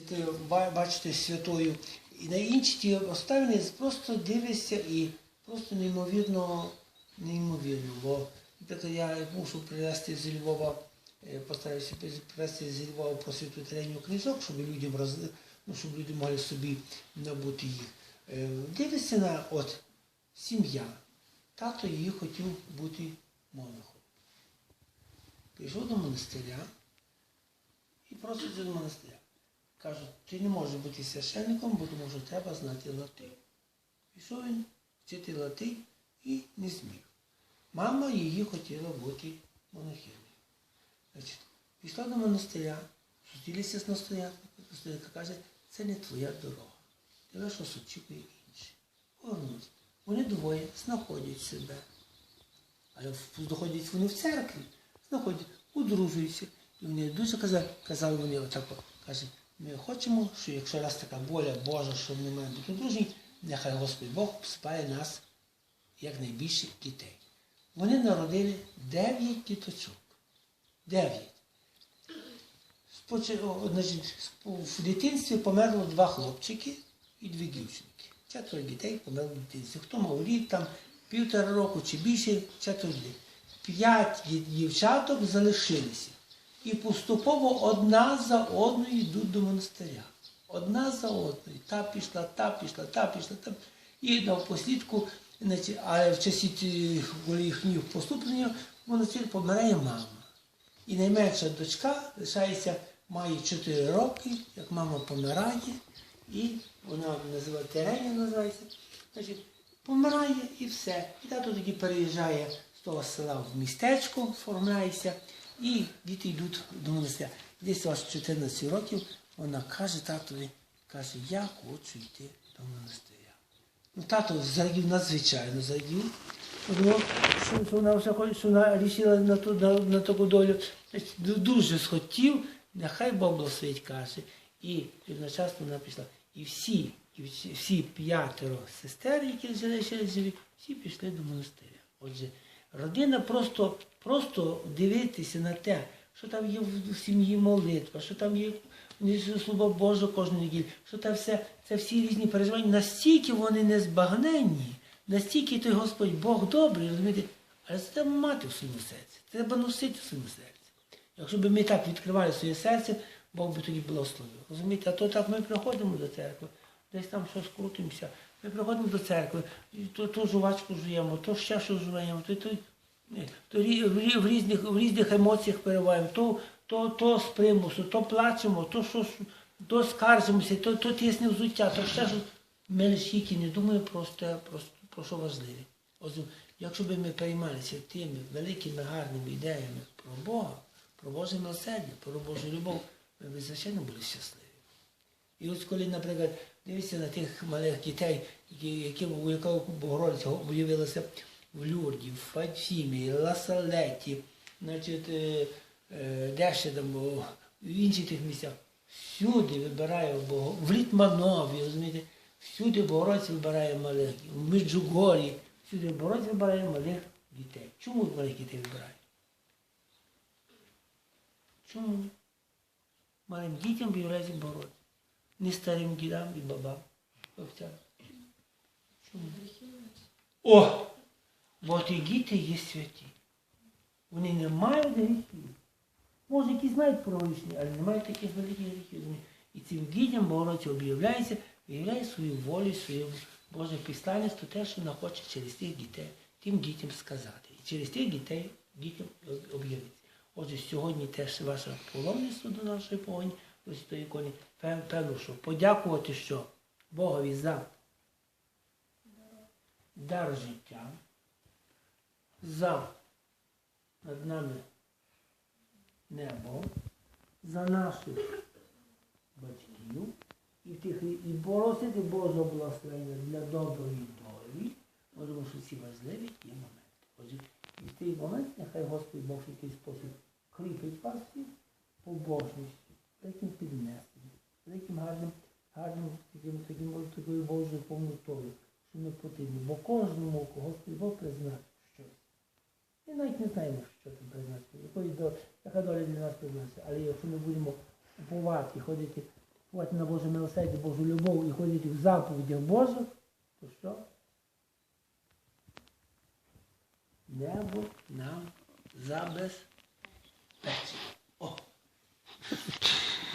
Ти ба- бачите святою. І на інші ті обставини просто дивишся і просто неймовірно, неймовірно. Бо, наприклад, я мушу привезти з Львова, е, постараюся привезти з Львова по світу треню книжок, щоб людям роз... ну, щоб люди могли собі набути їх. Е, Дивишся на от сім'я. Тато її хотів бути монахом. Пішов до монастиря і проситься до монастиря. Кажуть, ти не можеш бути священником, бо тому що треба знати латин. Пішов він вчити латин і не зміг. Мама її хотіла бути монахиною. Значить, пішла до монастиря, зустрілися з настоятелем, настоятель каже, це не твоя дорога. Тебе щось очікує інше. Повернуться. Вони двоє знаходять себе. Але знаходять вони в церкві, знаходять, одружуються. І вони дуже казали, казали вони отако, каже, ми хочемо, що якщо раз така воля Божа, що ми маємо бути одружені, нехай Господь Бог спає нас якнайбільше дітей. Вони народили дев'ять діточок. Дев'ять. В дитинстві померло два хлопчики і дві дівчинки. Четверо дітей померло в дитинстві. Хто мав рік, там півтора року чи більше, четверо дітей. П'ять дівчаток залишилися. І поступово одна за одною йдуть до монастиря. Одна за одною. Та пішла, та пішла, та пішла, та. І напослідку, значить, але в часі їхнього поступлення в монастир помирає мама. І найменша дочка лишається, має 4 роки, як мама помирає, і вона називає Тереня називається. Значить, помирає і все. І тато тоді переїжджає з того села в містечко, оформляється, і діти йдуть до монастиря. Десь аж 14 років вона каже татові, каже, я хочу йти до монастиря. Ну, тато зрадів надзвичайно зрадів. Подумав, що, вона вже що вона рішила на, ту, на, на таку долю. Дуже схотів, нехай Бог благословить, каже. І одночасно вона пішла. І всі, і всі, п'ятеро сестер, які ще живі, всі пішли до монастиря. Отже, родина просто, просто дивитися на те, що там є в сім'ї молитва, що там є ні- слова Боже кожну неділю, що там все, це всі різні переживання, настільки вони незбагненні, настільки той Господь Бог добрий, розумієте, але це треба мати в своєму серці, треба носити в своєму серці. Якщо б ми так відкривали своє серце, Бог би тоді благословив. Розумієте, а то так ми приходимо до церкви, десь там щось крутимося. Ми приходимо до церкви, то, то жувачку жуємо, то ще щось жуємо, то, то, то в, різних, в різних емоціях перебуваємо, то, то, то з примусу, то плачемо, то щось, то скаржимося, то, то тисне взуття, то ще щось. Ми лише тільки не думаємо просто, просто про що важливе. Якщо б ми переймалися тими великими гарними ідеями про Бога, про Боже милосердя, про Божу любов, ми б, звичайно, були щасливі. І ось коли, наприклад, дивишся на тих малих дітей, які, у якого Богородиця виявилася в Люрді, в Фатімі, Ласалеті, значить, е, е, де ще там, в інших тих місцях, всюди вибирає Бог, в Літманові, розумієте, всюди Богородиця вибирає малих, в Меджугорі, всюди Богородиця вибирає малих дітей. Чому малих дітей вибирає? Чому? Малим дітям виявляється Богородиця. Не старим дідам і бабам. Чому? О! Бо ті діти є святі. Вони не мають гріхів. Може, які знають про грішні, але не мають таких великих гріхів. І цим дітям Богородиця об'являється, виявляє свою волю, своє Боже післанство, те, що вона хоче через тих дітей, тим дітям сказати. І через тих дітей дітям об'явиться. Отже, сьогодні теж ваше паломництво до нашої погоні, святої ікони, певно, що подякувати, що Богові за дар життя, за над нами небо, за наших батьків і тих і просити Божого благословення для доброї долі, тому що ці важливі є моменти. І в цей момент нехай Господь Бог в якийсь спосіб кріпить вас всіх побожністю, таким піднесенням, таким гарним, гарним таким, таким, такою Божою повнотою, що ми потрібні. Бо кожному Господь Бог призначив щось. Ми навіть не знаємо, що там призначено, якої до, яка доля для нас призначена. Але якщо ми будемо уповати, ходити ховати на Боже милосердя, Божу любов і ходити в заповідях Божих, то що? Небо нам забезпечить.